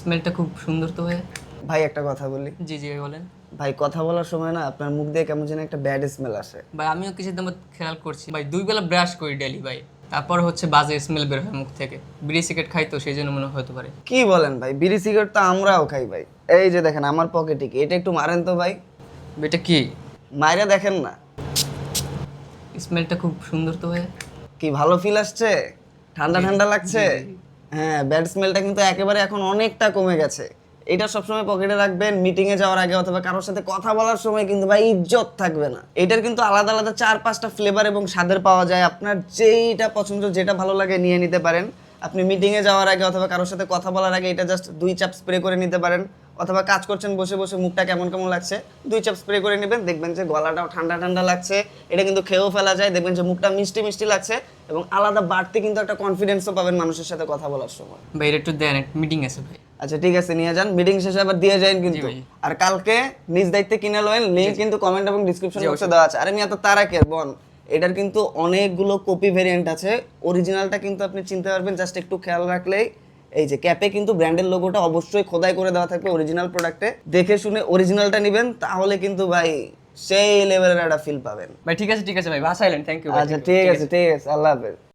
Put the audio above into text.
স্মেলটা খুব সুন্দর তো ভাই ভাই একটা কথা বলি। জি জি বলেন। ভাই কথা বলার সময় না আপনার মুখ দিয়ে কেমন যেন একটা ব্যাড স্মেল আসে। ভাই আমিও কিছুদিন আমার খেয়াল করছি। ভাই দুই বেলা ব্রাশ করি ডেলি ভাই। তারপর হচ্ছে বাজে স্মেল বের হয় মুখ থেকে। বিড়ি সিগারেট খাই তো সেই জন্য মনে হতে পারে। কি বলেন ভাই? বিড়ি সিগারেট তো আমরাও খাই ভাই। এই যে দেখেন আমার পকেটে কি? এটা একটু মারেন তো ভাই। এটা কি? মাইরা দেখেন না। স্মেলটা খুব সুন্দর তো ভাই কি ভালো ফিল আসছে? ঠান্ডা ঠান্ডা লাগছে? হ্যাঁ ব্যাড স্মেলটা কিন্তু একেবারে এখন অনেকটা কমে গেছে। এটা সবসময় পকেটে রাখবেন মিটিং এ যাওয়ার আগে অথবা কারোর সাথে কথা বলার সময় কিন্তু ভাই ইজ্জত থাকবে না। এটার কিন্তু আলাদা আলাদা চার পাঁচটা ফ্লেভার এবং স্বাদের পাওয়া যায়। আপনার যেইটা পছন্দ, যেটা ভালো লাগে নিয়ে নিতে পারেন। আপনি মিটিং এ যাওয়ার আগে অথবা কারোর সাথে কথা বলার আগে এটা জাস্ট দুই চাপ স্প্রে করে নিতে পারেন। অথবা কাজ করছেন বসে বসে মুখটা কেমন কেমন লাগছে দুই চাপ স্প্রে করে নেবেন। দেখবেন যে গলাটাও ঠান্ডা ঠান্ডা লাগছে এটা কিন্তু খেয়েও ফেলা যায়। দেখবেন যে মুখটা মিষ্টি মিষ্টি লাগছে এবং আলাদা বাড়তি কিন্তু একটা কনফিডেন্সও পাবেন মানুষের সাথে কথা বলার সময়। ভাই একটু দেন মিটিং আছে ভাই। আচ্ছা ঠিক আছে নিয়ে যান। মিটিং শেষে আবার দিয়ে যান কিন্তু। আর কালকে নিজ দায়িত্বে কিনে লয়েন লিঙ্ক কিন্তু কমেন্ট এবং ডিসক্রিপশন বক্সে দেওয়া আছে। আরে আমি এত তারা কে বন। এটার কিন্তু অনেকগুলো কপি ভেরিয়েন্ট আছে। অরিজিনালটা কিন্তু আপনি চিনতে পারবেন জাস্ট একটু খেয়াল রাখলেই। এই যে ক্যাপে কিন্তু ব্র্যান্ডের লোগোটা অবশ্যই খোদাই করে দেওয়া থাকবে অরিজিনাল প্রোডাক্টে দেখে শুনে অরিজিনালটা নেবেন তাহলে কিন্তু ভাই সেই লেভেলের একটা ফিল পাবেন। ভাই ঠিক আছে ঠিক আছে ভাই ভাষা থ্যাংক ইউ আচ্ছা ঠিক আছে। ঠিক আছে আল্লাহ হাফেজ।